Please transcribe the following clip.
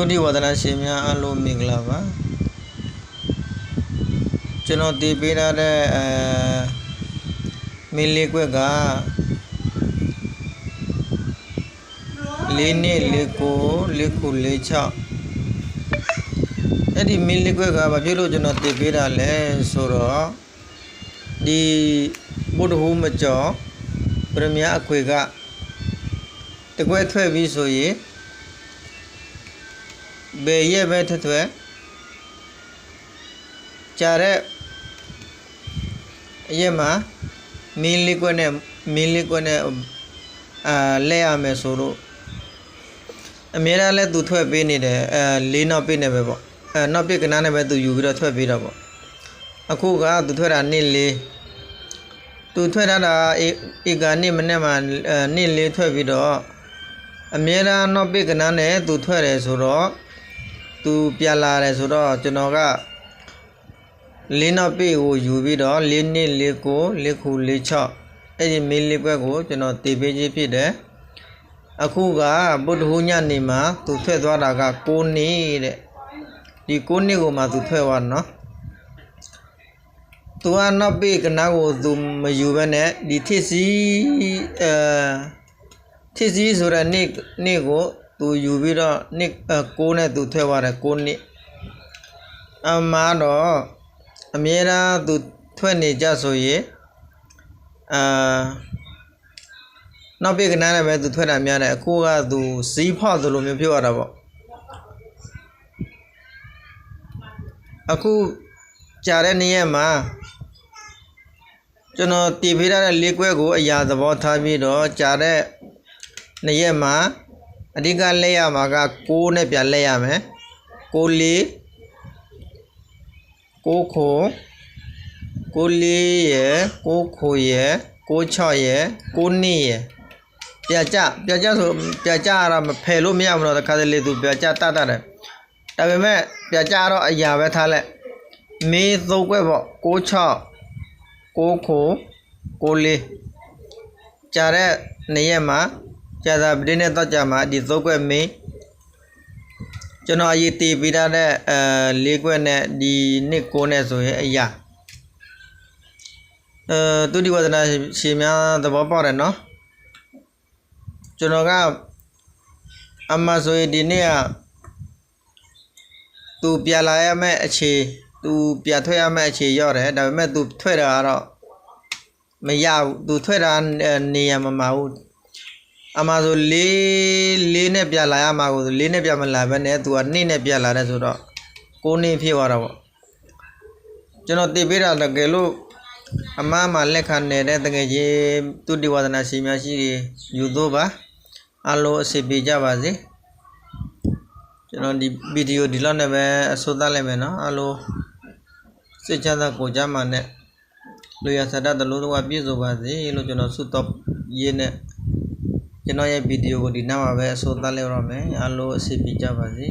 တုတိဝဒနာရှင်များအားလုံးမင်္ဂလာပါကျွန်တော်တည်ပေးထားတဲ့အဲမင်းလေးကွက်ကလေးနှစ်လေးကိုလေးခုလေးချအဲ့ဒီမင်းလေးကွက်ကဘာဖြစ်လို့ကျွန်တော်တည်ပေးတာလဲဆိုတော့ဒီဘုဒ္ဓဟူးမကျော်ပရမယအခွေကတကွက်ထွက်ပြီးဆိုရင် ဘယ်ရက်ပဲထထွဲကြာတဲ့အရက်မှာမင်းလေးကွက်နဲ့မင်းလေးကွက်နဲ့အာလဲရမယ်ဆိုတော့အများအားလဲသူထွက်ပေးနေတယ်အဲလေးနောက်ပေးနေပဲပေါ့အဲနောက်ပြကနားနဲ့ပဲသူယူပြီးတော့ထွက်ပေးတော့ပေါ့အခုကသူထွက်တာနေ့လေးသူထွက်တာတာဧကနေ့မနေ့မှာအဲနေ့လေးထွက်ပြီးတော့အများအားနောက်ပြကနားနဲ့သူထွက်တယ်ဆိုတော့ သူပြန်လာတယ်ဆိုတော့ကျွန်တော်ကလေးနောက်ပေကိုယူပြီးတော့လေးနှစ်လေးကိုလေးခုလေးချအဲ့ဒီမင်းလေးဘက်ကိုကျွန်တော်တည်ပေးခြင်းဖြစ်တယ်အခုကဗုဒ္ဓဟူးညနေမှာသူထွက်သွားတာက6နှစ်တဲ့ဒီ6နှစ်ကိုမှသူထွက်သွားနော်သူကနောက်ပေကနာကိုသူမယူဘဲနဲ့ဒီထစ်စီအဲထစ်စီဆိုတဲ့နေ့နေ့ကို သူယူပြီးတော့နှစ်6နဲ့သူထွက်သွားတယ်6နှစ်အမှားတော့အမြဲတမ်းသူထွက်နေကြဆိုရင်အာနောက်ပြေကနားနဲ့ပဲသူထွက်တာများတယ်အခုကသူဇီးဖောက်သလိုမျိုးဖြစ်သွားတာပေါ့အခုကြာတဲ့နေ့ရက်မှာကျွန်တော်တည်ဖေးထားတဲ့လေးကွဲကိုအရာသဘောထားပြီးတော့ကြာတဲ့နေ့ရက်မှာ အဓိကလက်ရမှာက6နဲ့ပြန်လက်ရမယ်6 4 6ခို6 4ရယ်6ခိုရယ်6 6ရယ်6နှစ်ရယ်ပြကြပြကြဆိုပြကြကတော့မဖယ်လို့မရဘူးတော့တခါတလေသူပြကြတတ်တတ်တယ်ဒါပေမဲ့ပြကြတော့အရာပဲထားလိုက်မေးသုံးခွက်ပေါ့6 6 6ခို6 4ကြာတဲ့နေ့ရက်မှာ ကြာသာပတိနဲ့တော့ကြာမှာဒီသုံးခွက်မင်းကျွန်တော်အရေးတည်ပေးထားတဲ့အဲလေးခွက်နဲ့ဒီနှစ်ကိုနဲ့ဆိုရင်အရာအဲသူဒီဝဒနာရှင်များသဘောပေါက်တယ်နော်ကျွန်တော်ကအမှဆိုရင်ဒီနေ့ကသူပြလာရမယ့်အခြေသူပြထွက်ရမယ့်အခြေရောက်တယ်ဒါပေမဲ့သူထွက်တာကတော့မရဘူးသူထွက်တာနေရမမှာဘူး အမှဆိုလေးလေးနဲ့ပြလာရမှာကိုလေးနဲ့ပြမလာဘဲနဲ့သူကနှစ်နဲ့ပြလာတယ်ဆိုတော့ကိုးနှစ်ဖြစ်သွားတာပေါ့ကျွန်တော်တည်ပေးတာတကယ်လို့အမှားမှလက်ခံနေတဲ့တကယ်ကြီးသူတိဝဒနာရှင်များရှိတွေယူသို့ပါအလုံးအစီပေးကြပါစေကျွန်တော်ဒီဗီဒီယိုဒီလောက်နဲ့ပဲအဆုံးသတ်လိုက်မယ်နော်အလုံးစိတ်ချမ်းသာကိုယ်ကြမှာနဲ့လူရဆန္ဒတလုံးတော့ပြည့်စုံပါစေလို့ကျွန်တော်ဆုတောင်းရင်းနဲ့ ကျွန်တော်ရဲ့ဗီဒီယိုကိုဒီနောက်မှာပဲအဆုံးသတ်လိုက်ရအောင်မယ်အားလုံးအဆင်ပြေကြပါစေ